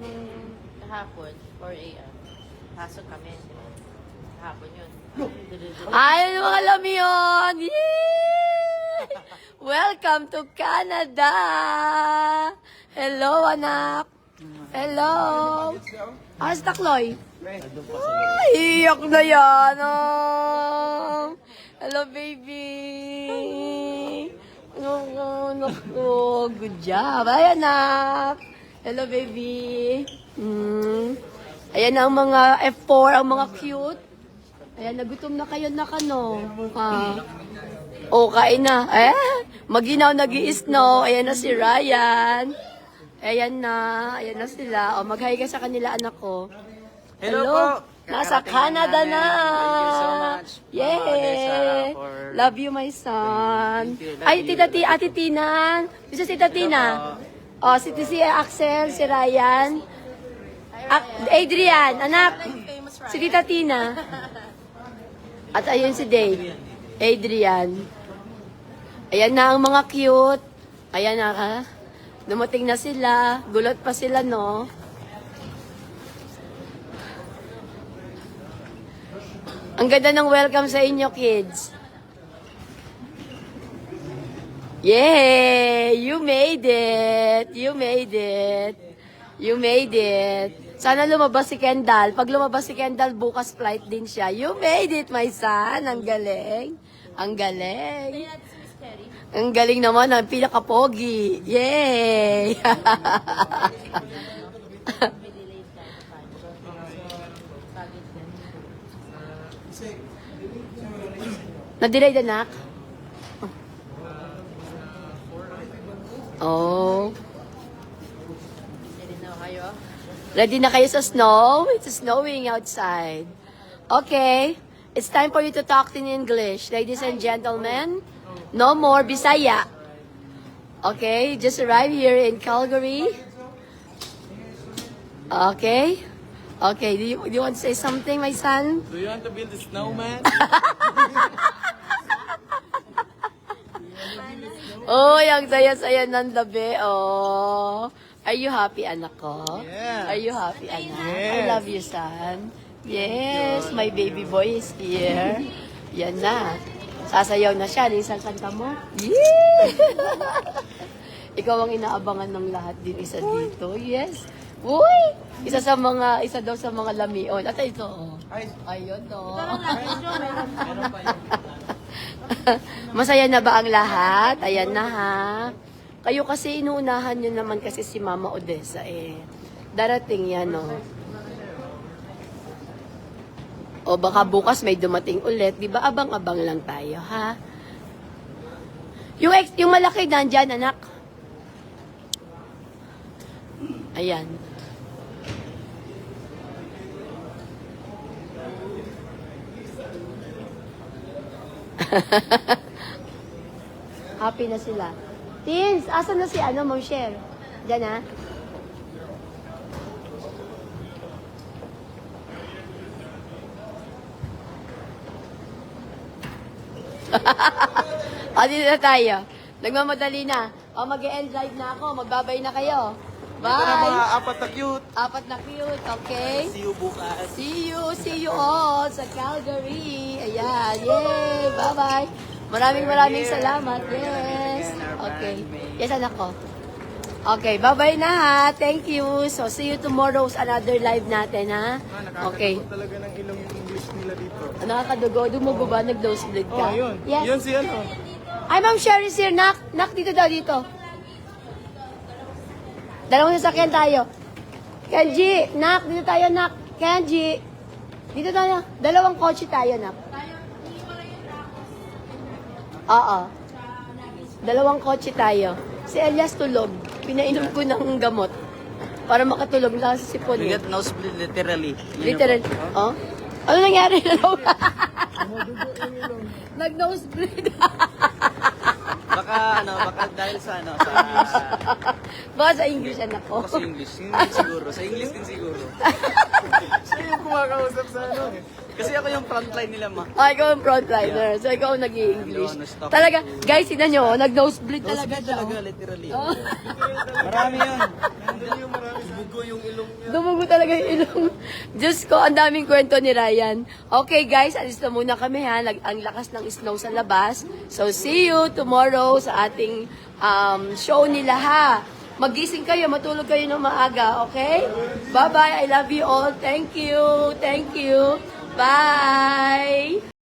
nung kahapon, 4 a.m. Pasok kami. Kahapon yun. Ay, mga lami yun! Welcome to Canada! Hello, anak! Hello! Asa takloy? Ay, iyak na yan! Oh. Hello, baby! Oh, naku, good job! Ay, anak! Hello, baby! Mm. Ayan ang mga F4, ang mga cute. Ayan, nagutom na kayo na kano. Ha? O, kain na. Eh, maginaw nag snow Ayan na si Ryan. Ayan na. Ayan na sila. O, mag-hi ka sa kanila, anak ko. Hello po. Nasa Canada na. Thank you so much, Yay! Love you, my son. Ay, tita, ti, ate Tina. Bisa si tita Tina. O, si, si Axel, si Ryan. Ak- Adrian, anak. Si Tita Tina. At ayun si Dave. Adrian. Ayan na ang mga cute. Ayan na ha. Dumating na sila. Gulot pa sila, no? Ang ganda ng welcome sa inyo, kids. Yay! You made it! You made it! You made it! Sana lumabas si Kendall. Pag lumabas si Kendall, bukas flight din siya. You made it, my son! Ang galing! Ang galing! Ang galing naman, ang pinaka-pogi. Yay! Na-delay anak? Oh. Hindi na kayo. Ready na kayo sa snow? It's snowing outside. Okay. It's time for you to talk in English. Ladies and gentlemen, no more Bisaya. Okay, just arrived here in Calgary. Okay. Okay, do you, do you want to say something, my son? Do you want to build a snowman? Oh, ang saya-saya ng gabi. Oh. Are you happy, anak ko? Yes. Are you happy, anak? I Yes. love you, son. Yes, my baby boy is here. Yan na. Sasayaw na siya. Isang kanta mo? Yeah! Ikaw ang inaabangan ng lahat din. Isa dito. Yes. Uy! Isa sa mga, isa daw sa mga lamion. At ito, oh. Ayun, oh. Masaya na ba ang lahat? Ayan na ha. Kayo kasi inuunahan nyo naman kasi si Mama Odessa eh. Darating yan oh. O baka bukas may dumating ulit, di ba? Abang-abang lang tayo, ha? Yung, ex, yung malaki nandyan, anak. Ayan. Happy na sila. Teens, asan na si ano, Ma'am Cher? Diyan ha? o, dito na tayo. Nagmamadali na. O, mag-end live na ako. Magbabay na kayo. Ito na mga Bye! apat na cute. Apat na cute, okay? See you bukas. See you, see you all sa Calgary. Ayan, yay! Bye-bye. Maraming maraming salamat. Yes. Okay. Yes, anak ko. Okay, bye-bye na ha. Thank you. So, see you tomorrow sa another live natin ha. Okay. talaga ng ilong yung English nila dito. Nakakadugo. Dumugo ba? Nag-nosebleed ka? Oh, yun. Yes. Yun si ano. Ay, Ma'am Sherry's here. Nak, nak, dito daw, dito. Dalawang sasakyan tayo. Kenji, nak, dito tayo, nak. Kenji, dito tayo. Dalawang kotse tayo, nak. Oo. Dalawang kotse tayo. Si Elias tulog. Pinainom ko ng gamot. Para makatulog lang sa sipon. Eh. get nosebleed literally. Literal. Oh? Ano nangyari na? Nag-nosebleed. Baka ano, baka dahil sa ano, sa Baka sa English anak ko. Baka sa English. Hindi siguro. Sa English din siguro. Siya yung kumakausap sa ano eh. Kasi ako yung frontline nila, ma. Ah, ikaw ang frontliner. So, ikaw ang nag-i-English. Ano. Talaga, guys, sinan nyo, nag-nosebleed talaga Nosebleed siya. talaga, literally. Oh. Marami yun. Bugo yung ilong niya. Dumugo talaga yung ilong. Diyos ko, ang daming kwento ni Ryan. Okay guys, alis na muna kami ha. Lag- ang lakas ng snow sa labas. So see you tomorrow sa ating um, show nila ha. Magising kayo, matulog kayo ng maaga, okay? Bye-bye, I love you all. Thank you, thank you. Bye!